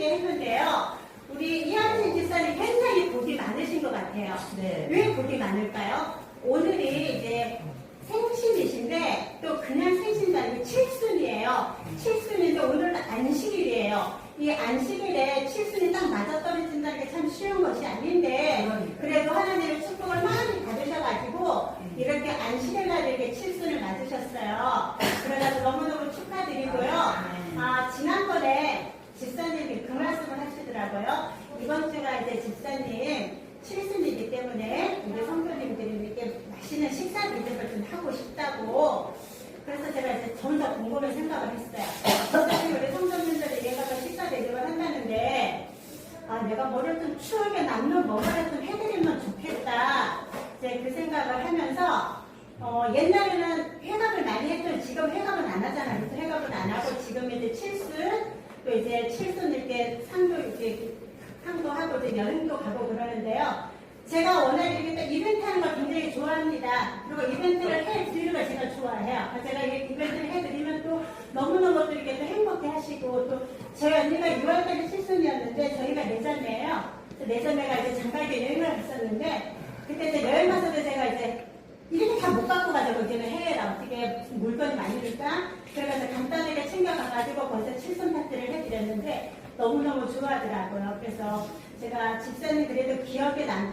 함께 했는데요. 우리 이한진 집사님 굉장히 복이 많으신 것 같아요. 네. 왜 복이 많을까요? 오늘이 이제 생신이신데 또 그냥 생신이 아니고 칠순이에요. 칠순인데 오늘은 안식일이에요. 이 안식일에 칠순이 딱 맞아떨어진다는 게 참 쉬운 것이 아닌데. 그래도 하나님의 축복을 많이 받으셔가지고 이렇게 안식일 날 이렇게 칠순을 맞으셨어요. 그래서 너무너무 축하드리고요. 아, 지난번에 집사님이 그 말씀을 하시더라고요. 이번 주가 이제 집사님 칠순이기 때문에 우리 성도님들이 이렇게 맛있는 식사 대접을 좀 하고 싶다고. 그래서 제가 이제 좀더 곰곰이 생각을 했어요. 집사님 우리 성도님들이 얘가서 식사 대접을 한다는데 아, 내가 뭐를 좀 추억에 남는 뭐를 좀 해드리면 좋겠다. 이제 그 생각을 하면서 어, 옛날에는 회갑을 많이 했더니 지금 회갑은 안 하잖아요. 그래서 회갑은 안 하고 지금 이제 칠순 또 이제 칠순 이렇게 상도 이렇게 하고 이제 여행도 가고 그러는데요. 제가 워낙에 이렇게 이벤트 하는 걸 굉장히 좋아합니다. 그리고 이벤트를 해드리는 걸 제가 좋아해요. 제가 이 이벤트를 해드리면 또 너무너무 또 이렇게 또 행복해 하시고 또 저희 언니가 6월달에 칠순이었는데 저희가 내자매예요. 내자매가 이제 장가게 여행을 갔었는데 그때 이제 여행 가서도 제가 이제 이렇게 다 못 갖고 가자고 해외라 어떻게 물건이 많으니까 그래서 간단하게 챙겨가가지고 거기서 칠순 파티를 해드렸는데 너무너무 좋아하더라고요. 그래서 제가 집사님 그래도 기억에 남게